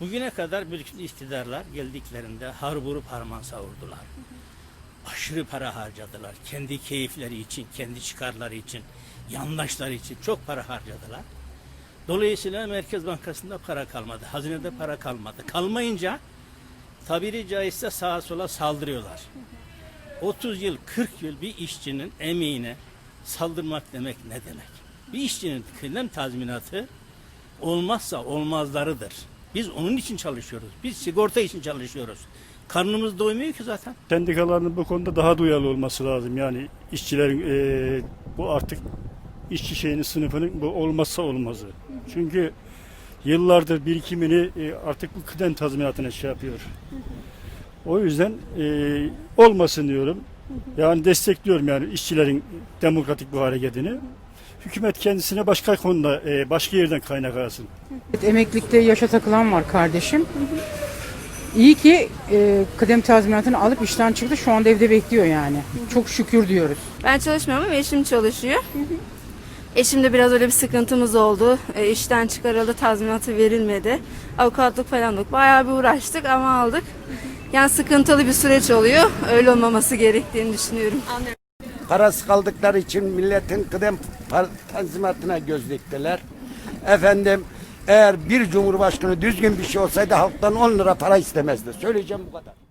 Bugüne kadar bütün iktidarlar geldiklerinde har vurup harman savurdular. Aşırı para harcadılar. Kendi keyifleri için, kendi çıkarları için, yandaşları için çok para harcadılar. Dolayısıyla Merkez Bankası'nda para kalmadı. Hazinede para kalmadı. Kalmayınca tabiri caizse sağa sola saldırıyorlar. 30 yıl, 40 yıl bir işçinin emeğine saldırmak demek ne demek? Bir işçinin kıdem tazminatı olmazsa olmazlarıdır. Biz onun için çalışıyoruz. Biz sigorta için çalışıyoruz. Karnımız doymuyor ki zaten. Sendikaların bu konuda daha duyarlı olması lazım. Yani işçilerin eee, bu artık işçi şeyinin sınıfının bu olmazsa olmazı. Çünkü yıllardır birikimini e, artık bu kıdem tazminatına şey yapıyor. O yüzden eee, olmasın diyorum. Yani destekliyorum yani işçilerin demokratik bu hareketini. Hükümet kendisine başka konuda, eee, başka yerden kaynak alsın. Evet, Emeklilikte yaşa takılan var kardeşim. İyi ki e, kıdem tazminatını alıp işten çıktı. Şu anda evde bekliyor yani. Çok şükür diyoruz. Ben çalışmıyorum ama eşim çalışıyor. Eşimde biraz öyle bir sıkıntımız oldu. E, işten çıkarıldı, tazminatı verilmedi. Avukatlık falan da bayağı bir uğraştık ama aldık. Yani sıkıntılı bir süreç oluyor. Öyle olmaması gerektiğini düşünüyorum. Parası kaldıkları için milletin kıdem tanzimatına göz diktiler. Efendim eğer bir cumhurbaşkanı düzgün bir şey olsaydı halktan 10 lira para istemezdi. Söyleyeceğim bu kadar.